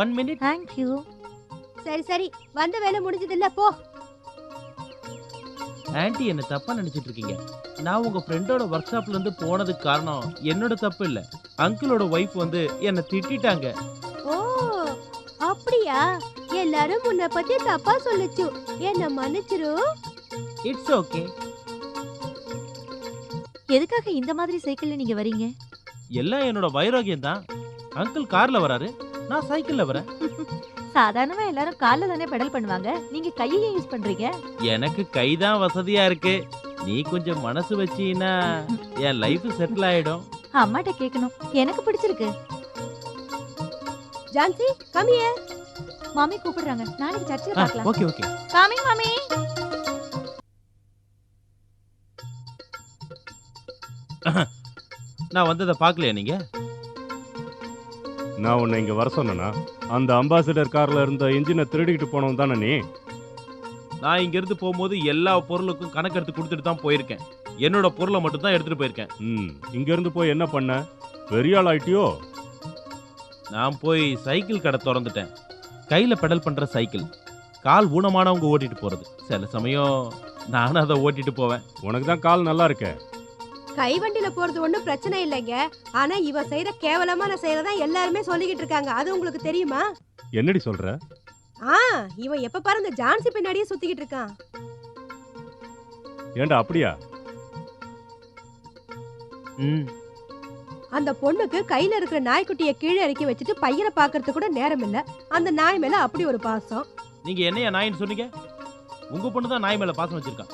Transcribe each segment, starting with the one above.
One minute thank you சரி சரி. வந்த வேலை முடிஞ்சது இல்ல போ. ஆன்ட்டி என்ன தப்பா நினைச்சிட்டு இருக்கீங்க? நான் உங்க ஃப்ரெண்டோட ஒர்க் ஷாப்ல இருந்து போனதுக்கு காரணம் என்னோட தப்பு இல்ல. அங்கிளோட ஒய்ஃப் வந்து என்ன திட்டிட்டாங்க. ஓ அப்படியா? எல்லாரும் உன்னை பத்தி தப்பா சொல்லுச்சு. என்ன மன்னிச்சிரு. இட்ஸ் ஓகே எதுக்காக இந்த மாதிரி சைக்கிள்ல நீங்க வரீங்க? எல்லாம் என்னோட வைராகியம் தான் அங்கிள் கார்ல வராரு. நான் சைக்கிள்ல வரேன். சாதாரணமா எல்லாரும் கால்ல தானே பெடல் பண்ணுவாங்க? நீங்க கையையும் யூஸ் பண்றீங்க? எனக்கு கைதான் வசதியா இருக்கு. நீ கொஞ்சம் மனசு வச்சீன்னா என் லைஃப் செட்டில் ஆயிடும். அம்மாட்ட கேட்கணும் எனக்கு பிடிச்சிருக்கு. ஜான்சி கம்மிய மாமி கூப்பிடுறாங்க. நாளைக்கு சர்ச்சில் பார்க்கலாம். ஓகே ஓகே காமி மாமி. நான் வந்ததை பார்க்கலையா நீங்க? நான் உன்னை இங்க வர சொன்னேனா? அந்த அம்பாசிடர் கார்ல இருந்த இன்ஜினை திருடிக்கிட்டு போனவன் தானே நீ? நான் இங்க இருந்து போகும்போது எல்லா பொருளுக்கும் கணக்கு எடுத்து கொடுத்துட்டு தான் போயிருக்கேன். என்னோட பொருளை மட்டும் தான் எடுத்துட்டு போயிருக்கேன். ம் இங்க இருந்து போய் என்ன பண்ண? பெரிய ஆள் ஆயிட்டியோ? நான் போய் சைக்கிள் கடை திறந்துட்டேன். கையில பெடல் பண்ற சைக்கிள். கால் ஊனமானவங்க ஓட்டிட்டு போறது. சில சமயம் நானும் அதை ஓட்டிட்டு போவேன். உனக்கு தான் கால் நல்லா இருக்க. கை வண்டியில போறது ஒண்ணும் பிரச்சனை இல்லைங்க. ஆனா இவ செய்யற கேவலமான செயலை தான் எல்லாருமே சொல்லிக்கிட்டு இருக்காங்க. அது உங்களுக்கு தெரியுமா? என்னடி சொல்ற? ஆ இவன் எப்ப பாரு இந்த ஜான்சி பின்னாடியே சுத்திக்கிட்டு இருக்கான். ஏன்டா அப்படியா? ம். அந்த பொண்ணுக்கு கையில இருக்கிற நாய்க்குட்டிய கீழே இறக்கி வச்சுட்டு பையனை பாக்குறதுக்கு கூட நேரம் இல்ல. அந்த நாய் மேல அப்படி ஒரு பாசம். நீங்க என்னைய நாயின்னு சொன்னீங்க? உங்க பொண்ணு தான் நாய் மேல பாசம் வச்சிருக்கான்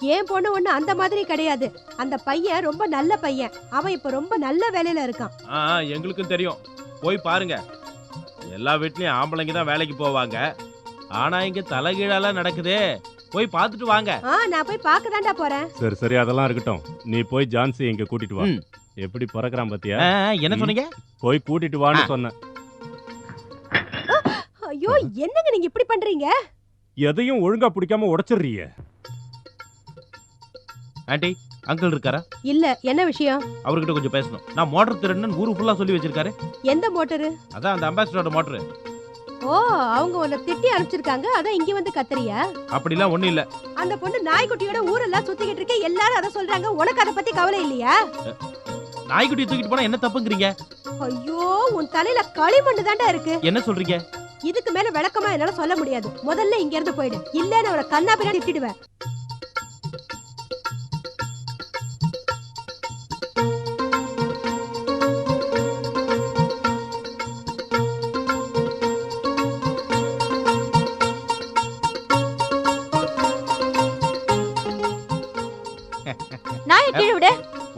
ஏன் பொண்ணு ஒண்ணு அந்த மாதிரி கிடையாது. அந்த பையன் ரொம்ப நல்ல பையன். அவன் இப்ப ரொம்ப நல்ல வேலையில இருக்கான். ஆ எங்களுக்கும் தெரியும். போய் பாருங்க. எல்லா வீட்லயும் ஆம்பளைங்க தான் வேலைக்கு போவாங்க. ஆனா இங்க தலைகீழாலாம் நடக்குதே. போய் பார்த்துட்டு வாங்க. ஆ நான் போய் பார்க்க போறேன். சரி சரி அதெல்லாம் இருக்கட்டும். நீ போய் ஜான்சி இங்க கூட்டிட்டு வா. ம். எப்படி பறக்குறான் பாத்தியா? ஆ, என்ன சொன்னீங்க? போய் கூட்டிட்டு வான்னு சொன்னேன். ஐயோ என்னங்க நீங்க இப்படி பண்றீங்க? எதையும் ஒழுங்கா பிடிக்காம உடைச்சிடுறிய ஆண்டி அங்கிள் இருக்காரா? இல்ல என்ன விஷயம்? அவர்கிட்ட கொஞ்சம் பேசணும். நான் மோட்டர் திருடுன்னு ஊரு ஃபுல்லா சொல்லி வச்சிருக்காரு. எந்த மோட்டரு? அதான் அந்த அம்பாசிடரோட மோட்டர். ஓ அவங்க உன்னை திட்டி அனுப்பிச்சிருக்காங்க. அதான் இங்க வந்து கத்துறியா? அப்படிலாம் ஒண்ணும் இல்ல. அந்த பொண்ணு நாய்க்குட்டியோட ஊரெல்லாம் சுத்திக்கிட்டு இருக்கு. எல்லாரும் அதை சொல்றாங்க. உனக்கு அதை பத்தி கவலை இல்லையா? நாய்க்குட்டி தூக்கிட்டு போனா என்ன தப்புங்கிறீங்க? ஐயோ உன் தலையில களிமண்ணு தாண்டா இருக்கு. என்ன சொல்றீங்க? இதுக்கு மேல விளக்கமா என்னால சொல்ல முடியாது. முதல்ல இங்க இருந்து போயிடு. இல்லன்னு அவளை கண்ணா பின்னா திட்டிடுவேன்.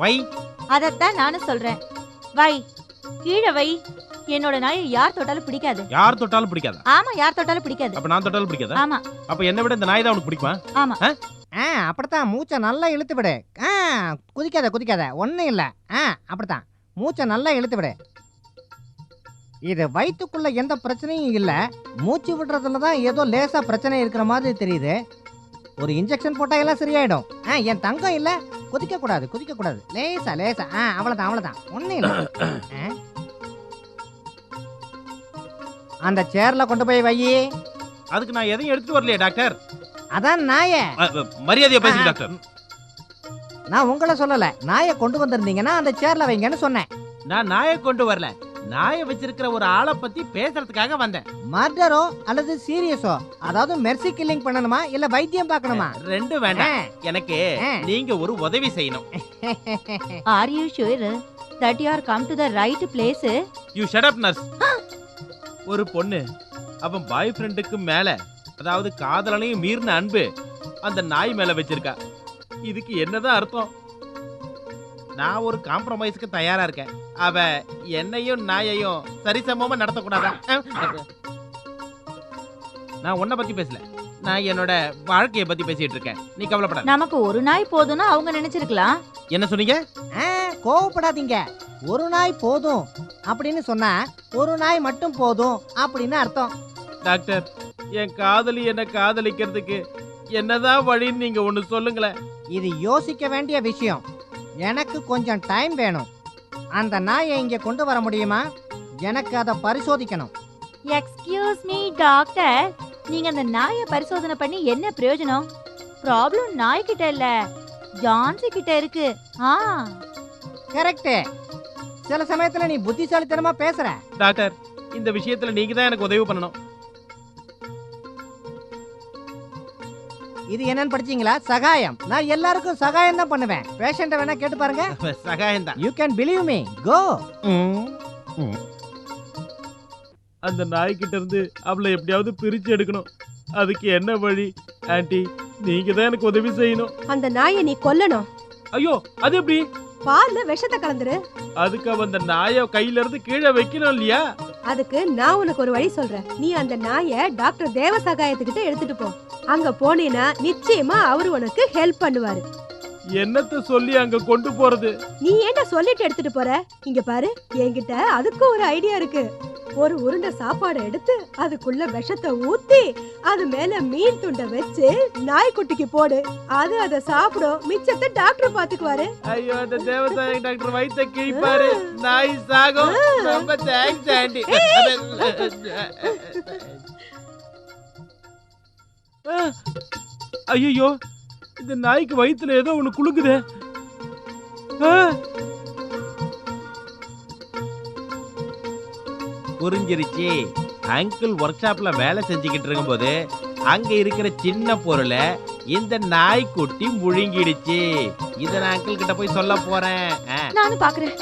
வை. அதத்தான் நானும் சொல்றேன். வை. கீழே வை. என்னோட நாயை யார் தொட்டாலும் பிடிக்காது. யார் தொட்டாலும் பிடிக்காதா? ஆமா யார் தொட்டாலும் பிடிக்காது. அப்ப நான் தொட்டாலும் பிடிக்காதா? ஆமா. அப்ப என்னை விட இந்த நாய் தான் உனக்கு பிடிக்குமா? ஆமா. ஆ? அப்படித்தான். மூச்சை நல்லா இழுத்து விடு. ஆ குதிக்காத குதிக்காத. ஒன்றும் இல்லை. ஆ அப்படித்தான். மூச்சை நல்லா இழுத்து விடு. இது வயிற்றுக்குள்ள எந்த பிரச்சனையும் இல்லை. மூச்சு விடுறதுல தான் ஏதோ லேசா பிரச்சனை இருக்கிற மாதிரி தெரியுது. ஒரு இன்ஜெக்ஷன் போட்டா எல்லாம் சரியாயிடும். ஆ என் தங்கம் இல்லை. குதிக்க கூடாது குதிக்க கூடாது. லேசா லேசா. ஆ அவ்வளோதான் அவ்வளோதான் ஒன்றும் இல்லை? அந்த சேர்ல கொண்டு போய் வை. அதுக்கு நான் எதையும் எடுத்துட்டு வரலையே டாக்டர். அதான் நாயே. மரியாதையா பேசுங்க டாக்டர். நான் உங்களை சொல்லல. நாயை கொண்டு வந்திருந்தீங்கன்னா அந்த சேர்ல வைங்கன்னு சொன்னேன். நான் நாயை கொண்டு வரல. நாயை வச்சிருக்கிற ஒரு ஆளை பத்தி பேசுறதுக்காக வந்தேன். மர்டரோ அல்லது சீரியஸோ? அதாவது மெர்சி கில்லிங் பண்ணணுமா இல்ல வைத்தியம் பார்க்கணுமா? ரெண்டும் வேண்டாம். எனக்கு. நீங்க ஒரு உதவி செய்யணும். Are you sure that you are come to the right place you shut up nurse ஒரு பொண்ணு அவன் பாய் ஃப்ரெண்டுக்கு மேல அதாவது காதலனையும் மீறின அன்பு அந்த நாய் மேல வச்சிருக்கா. இதுக்கு என்னதான் அர்த்தம்? நான் ஒரு காம்ப்ரமைஸ்க்கு தயாரா இருக்கேன். அவ என்னையும் நாயையும் சரிசமமா நடத்தக்கூடாதா. நான் உன்னை பத்தி பேசல. நான் என்னோட வாழ்க்கைய பத்தி பேசிட்டு இருக்கேன். நீ கவலைப்படாத. நமக்கு ஒரு நாய் போதும்னு அவங்க நினைச்சிருக்கலாம். என்ன சொன்னீங்க? ஆ, கோவப்படாதீங்க. ஒரு நாய் போதும் அப்படின்னு சொன்னா ஒரு நாய் மட்டும் போதும் அப்படின்னு அர்த்தம். டாக்டர் என் காதலி என்ன காதலிக்கிறதுக்கு என்னதான் வழின்னு நீங்க ஒண்ணு சொல்லுங்களேன். இது யோசிக்க வேண்டிய விஷயம். எனக்கு கொஞ்சம் டைம் வேணும். அந்த நாயை இங்க கொண்டு வர முடியுமா? எனக்கு அதை பரிசோதிக்கணும். எக்ஸ்கியூஸ் மீ டாக்டர் நீங்க அந்த நாயை பரிசோதனை பண்ணி என்ன பிரயோஜனம்? ப்ராப்ளம் நாய் கிட்ட இல்ல. ஜான்சி கிட்ட இருக்கு. ஆ. கரெக்ட் சில சமயத்துல நீ புத்திசாலித்தனமா பேசுற. டாக்டர் இந்த விஷயத்துல நீங்க தான் எனக்கு உதவி பண்ணணும். இது என்னன்னு படிச்சீங்களா? சகாயம். நான் எல்லாருக்கும் சகாயம் தான் பண்ணுவேன். பேஷண்ட வேணா கேட்டு பாருங்க. சகாயம் தான். You can believe me go அந்த நாய்கிட்ட இருந்து அவளை எப்படியாவது பிரிச்சு எடுக்கணும். அதுக்கு என்ன வழி? ஆன்ட்டி நீங்க தான் எனக்கு உதவி செய்யணும். அந்த நாயை நீ கொல்லணும். ஐயோ அது எப்படி? பால்ல விஷத்தை கலந்துரு. அதுக்கு அவ அந்த நாயை கையில இருந்து கீழே வைக்கணும் இல்லையா? அதுக்கு நான் உனக்கு ஒரு வழி சொல்றேன். நீ அந்த நாயை டாக்டர் தேவ சகாயத்துக்கிட்ட எடுத்துட்டு போ. அங்க போனீனா நிச்சயமா அவரு உனக்கு ஹெல்ப் பண்ணுவாரு. என்னத்த சொல்லி அங்க கொண்டு போறது? நீ ஏன்டா சொல்லிட்டு எடுத்துட்டு போற? இங்க பாரு என்கிட்ட அதுக்கு ஒரு ஐடியா இருக்கு. ஒரு உருண்டை சாப்பாடை எடுத்து அதுக்குள்ள விஷத்தை ஊத்தி அது மேல மீன் துண்டை வச்சு நாய்க்குட்டிக்கு போடு. அது அதை சாப்பிடும். மிச்சத்தை டாக்டர் பாத்துக்குவாரு. ஐயோ அந்த தேவசாய டாக்டர் வயித்த கிழிப்பாரு. நாய் சாகும். ரொம்ப தேங்க்ஸ் ஆண்டி. ஐயோ இந்த நாய்க்கு வயித்துல ஏதோ ஒண்ணு குலுக்குதே! புரிஞ்சிருச்சு. அங்கிள் ஒர்க் ஷாப்ல வேலை செஞ்சுக்கிட்டு இருக்கும்போது அங்க இருக்கிற சின்ன பொருளை இந்த நாய்க்குட்டி முழுங்கிடுச்சு. இத நான் அங்கிள் கிட்ட போய் சொல்ல போறேன். நானும் பாக்குறேன்.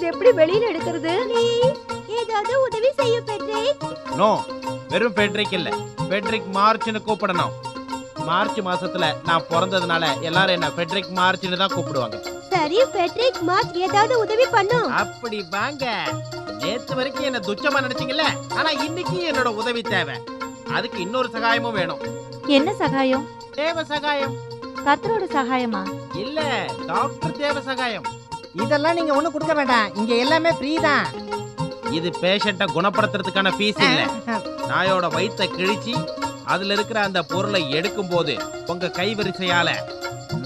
இது எப்படி வெளியில எடுக்கிறது? ஏதாவது உதவி செய்ய பெற்றே நோ வெறும் ஃபெட்ரிக் இல்ல. ஃபெட்ரிக் மார்ச்னு கூப்பிடணும். மார்ச் மாசத்துல நான் பிறந்ததுனால எல்லாரும் என்ன ஃபெட்ரிக் மார்ச்னு தான் கூப்பிடுவாங்க. சரி பெட்ரிக் மார்க் ஏதாவது உதவி பண்ணும் அப்படி வாங்க. நேத்து வரைக்கும் என்ன துச்சமா நினைச்சீங்கல்ல? ஆனா இன்னைக்கு என்னோட உதவி தேவை. அதுக்கு இன்னொரு சகாயமும் வேணும். என்ன சகாயம்? தேவ சகாயம். கர்த்தரோட சகாயமா? இல்ல டாக்டர் தேவ சகாயம். இதெல்லாம் நீங்க ஒண்ணு கொடுக்க வேண்டாம். இங்க எல்லாமே ஃப்ரீ தான். இது பேஷண்ட்டை குணப்படுத்துறதுக்கான ஃபீஸ் இல்ல. நாயோட வயித்தை கிழிச்சு அதுல இருக்கிற அந்த பொருளை எடுக்கும் போது உங்க கைவரிசையால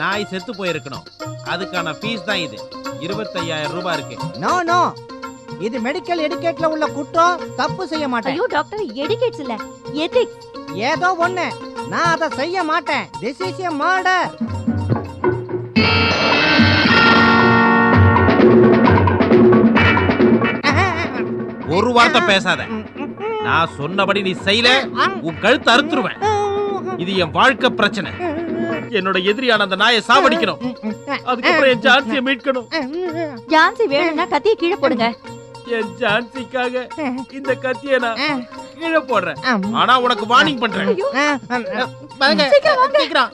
நாய் செத்து போயிருக்கணும். அதுக்கான ஃபீஸ் தான் இது. இருபத்தையாயிரம் ரூபாய் இருக்கு. நோ நோ இது மெடிக்கல் எடுக்கேட்ல உள்ள குற்றம் தப்பு செய்ய மாட்டேன். ஐயோ டாக்டர் எடிகேட்ஸ் இல்ல. எதிக்ஸ் ஏதோ ஒண்ணு. நான் அதை செய்ய மாட்டேன். திஸ் இஸ் எ மர்டர் ஒரு வார்த்தை பேசாத. நான் சொன்னபடி நீ செய்யல உன் கழுத்து அறுத்துருவேன். இது என் வாழ்க்கை பிரச்சனை. என்னோட எதிரியான அந்த நாயை சாவடிக்கணும். அதுக்கப்புறம் என் ஜான்சியை மீட்கணும். ஜான்சி வேணும்னா கத்திய கீழே போடுங்க. என் ஜான்சிக்காக இந்த கத்தியை நான் கீழே போடுறேன். ஆனா உனக்கு வார்னிங் பண்றேன். வாங்க சீக்கிரம்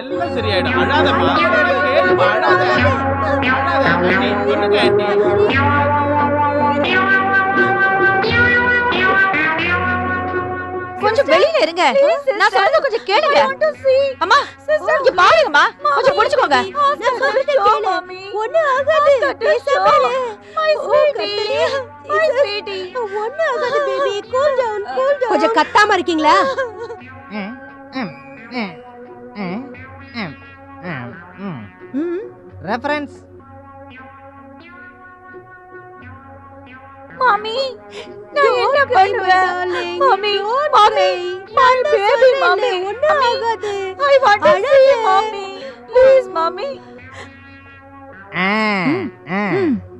எல்லாம் சரியாயிடும். அழாதம்மா. கேளுமா அழாத. அழாத. ஆண்டி சொல்லுங்க ஆண்டி கொஞ்சம் வெளியில இருங்க. நான் சொல்றத கொஞ்சம் கேளுங்க. அம்மா இங்க பாருங்கம்மா. கொஞ்சம் புடிச்சுக்கோங்க. நான் சொல்றத கேளு. ஒண்ணு ஆகாது. பேசாம கூல் டவுன் கொஞ்சம் கத்தாம இருக்கீங்களா? ரெஃபரன்ஸ் மாமி நான் என்ன பண்ணுவேன்? மாமி மாமி மை பேபி மாமி. ஒண்ணு ஆகாது. ஐ வாண்ட் டு see மாமி. ப்ளீஸ் மாமி. ஜிம்மிக்கு ஒண்ணும்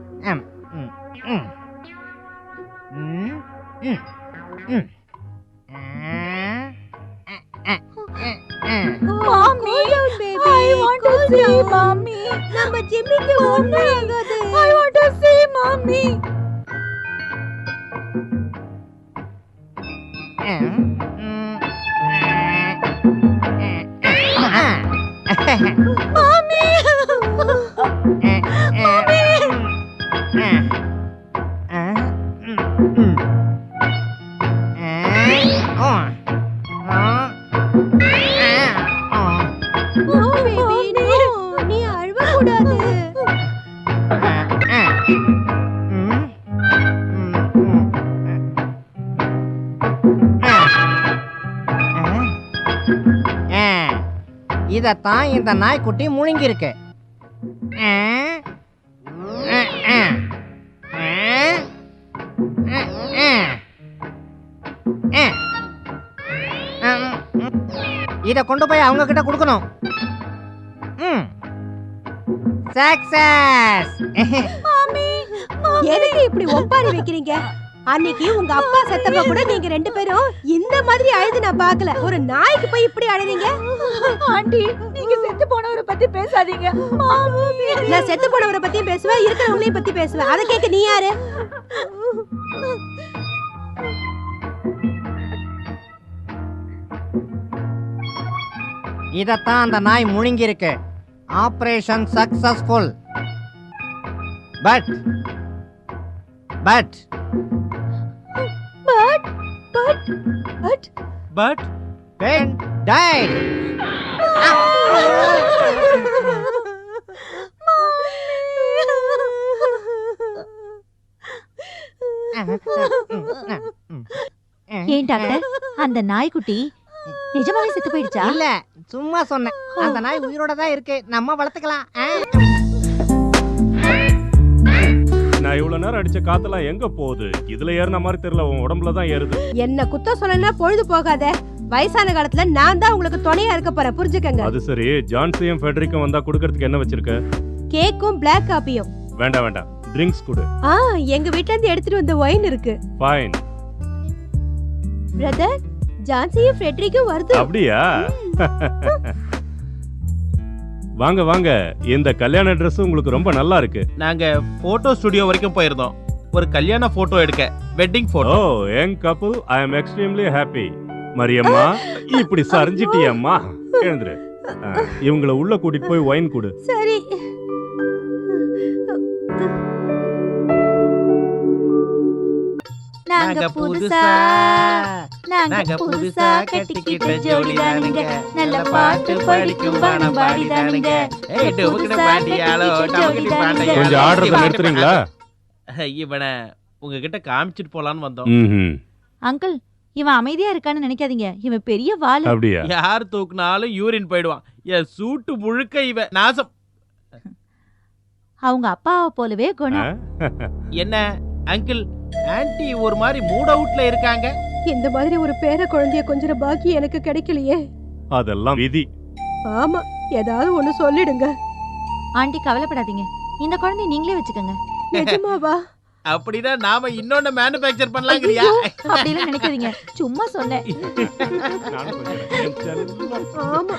I want to see mommy. Mm, mm, mm, mommy. இதத்தான் இந்த நாய்க்குட்டி முழுங்கிருக்கு இத கொண்டு போய் அவங்க கிட்ட கொடுக்கணும் சக்சஸ் எதுக்கு இப்படி ஒப்பாரி வைக்கிறீங்க? அன்னைக்கு உங்க அப்பா செத்தப்ப கூட நீங்க ரெண்டு பேரும் இந்த மாதிரி அழுது நான் பார்க்கல. ஒரு நாய்க்கு போய் இப்படி அழுறீங்க? ஆண்டி நீங்க செத்து போனவரை பத்தி பேசாதீங்க. நான் செத்து போனவரை பத்தியும் பேசுவேன் இருக்கிறவங்களையும் பத்தி பேசுவேன். அதை கேட்க நீ யாரு? இதத்தான் அந்த நாய் முழுங்கிருக்கு operation successful but but but but but but pen டைட் ஏன் டாக்டர் அந்த நாய்க்குட்டி நிஜமாவே செத்து போயிடுச்சா? இல்ல சும்மா சொன்னேன். அந்த நாய் உயிரோட தான் இருக்கு. நம்ம வளர்த்துக்கலாம். நான் இவ்வளவு நேரம் அடிச்ச காத்தெல்லாம் எங்க போகுது? இதுல ஏறின மாதிரி தெரியல உன் உடம்புல தான் ஏறுது. என்ன குத்தம் சொல்லனா பொழுது போகாத. வயசான காலத்துல நான் தான் உங்களுக்கு துணையா இருக்க போறேன் புரிஞ்சுக்கங்க. அது சரி. ஜான்சியும் ஃபெடரிக்கும் வந்தா கொடுக்கறதுக்கு என்ன வச்சிருக்க? கேக்கும் பிளாக் காப்பியும் வேண்டாம் வேண்டாம். ட்ரிங்க்ஸ் கொடு. ஆ எங்க வீட்ல இருந்து எடுத்துட்டு வந்த ஒயின் இருக்கு. ஃபைன் பிரதர் ஜான்சியும் ஃப்ரெட்ரிக்கும் வருது. அப்படியா? வாங்க வாங்க. இந்த கல்யாண Dress உங்களுக்கு ரொம்ப நல்லா இருக்கு. நாங்க போட்டோ ஸ்டுடியோ வரைக்கும் போயிருந்தோம். ஒரு கல்யாண போட்டோ எடுக்க wedding oh photo young couple I am extremely happy Mariyamma இப்படி சரிஞ்சிட்டியம்மா. எழுந்துரு. ஆ, இவங்கள உள்ள கூட்டிட்டு போய் ஒயின் கொடு. சரி. நாங்க புதுசா நாங்க புதுசா கட்டிக்கிட்ட ஜோடி தானுங்க. நல்ல பாட்டு படிக்கும் பாடம் பாடி தானுங்க. ஏய், டுமுக்குடு பாண்டியாளோ, டமுக்குடு பாண்டியாளோ. கொஞ்சம் ஆடுறத நிறுத்துறீங்களா இவனை உங்ககிட்ட காமிச்சிட்டு போலான்னு வந்தோம். அங்கிள் இவன் அமைதியா இருக்கான்னு நினைக்காதீங்க. இவன் பெரிய வாலு. அப்படியா? யார் தூக்குனாலும் யூரின் போயிடுவான். என் சூட்டு முழுக்க இவன். நாசம். அவங்க அப்பாவை போலவே குணம்? என்ன அங்கிள்? ஆன்ட்டி ஒரு மாதிரி மூட் அவுட்ல இருக்காங்க. இந்த மாதிரி ஒரு பேர குழந்தைய கொஞ்சம் பாக்கி எனக்கு கிடைக்கலையே. அதெல்லாம் விதி. ஆமா ஏதாவது ஒண்ணு சொல்லிடுங்க. ஆண்டி கவலைப்படாதீங்க. இந்த குழந்தைய நீங்களே வச்சுக்கோங்க. நிஜமாவா? அப்படின்னா நாம இன்னொன்னு மேனுபேக்சர் பண்ணலாங்கிறியா அப்படிலாம் நினைக்காதீங்க. சும்மா சொன்னேன். ஆமா.